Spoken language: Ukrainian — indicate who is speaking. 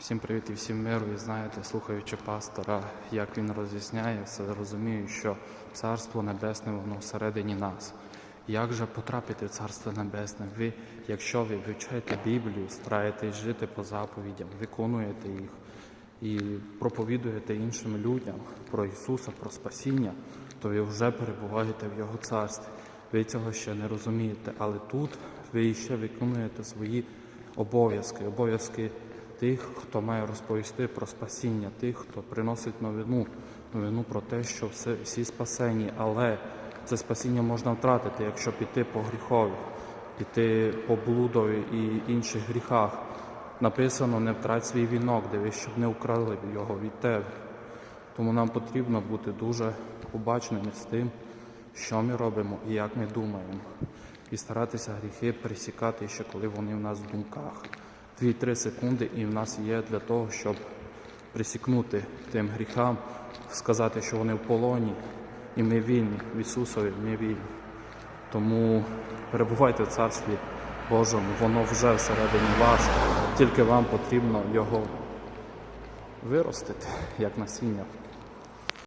Speaker 1: Всім привіт і всім миру. І знаєте, слухаючи пастора, як він роз'ясняє, все розумію, що Царство Небесне воно всередині нас. Як же потрапити в Царство Небесне? Ви, якщо ви вивчаєте Біблію, стараєтесь жити по заповідям, виконуєте їх і проповідуєте іншим людям про Ісуса, про спасіння, то ви вже перебуваєте в Його царстві. Ви цього ще не розумієте, але тут ви ще виконуєте свої обов'язки, обов'язки тих, хто має розповісти про спасіння, тих, хто приносить новину, новину про те, що все, всі спасені, але це спасіння можна втратити, якщо піти по гріхові, піти по блудові і інших гріхах. Написано, не втрать свій вінок, дивись, щоб не украли його від тебе. Тому нам потрібно бути дуже обачними з тим, що ми робимо і як ми думаємо. І старатися гріхи присікати ще коли вони в нас в думках. 2-3 секунди і в нас є для того, щоб присікнути тим гріхам, сказати, що вони в полоні, і ми вільні, в Ісусові ми вільні. Тому перебувайте в Царстві Божому, воно вже всередині вас, тільки вам потрібно його виростити, як насіння.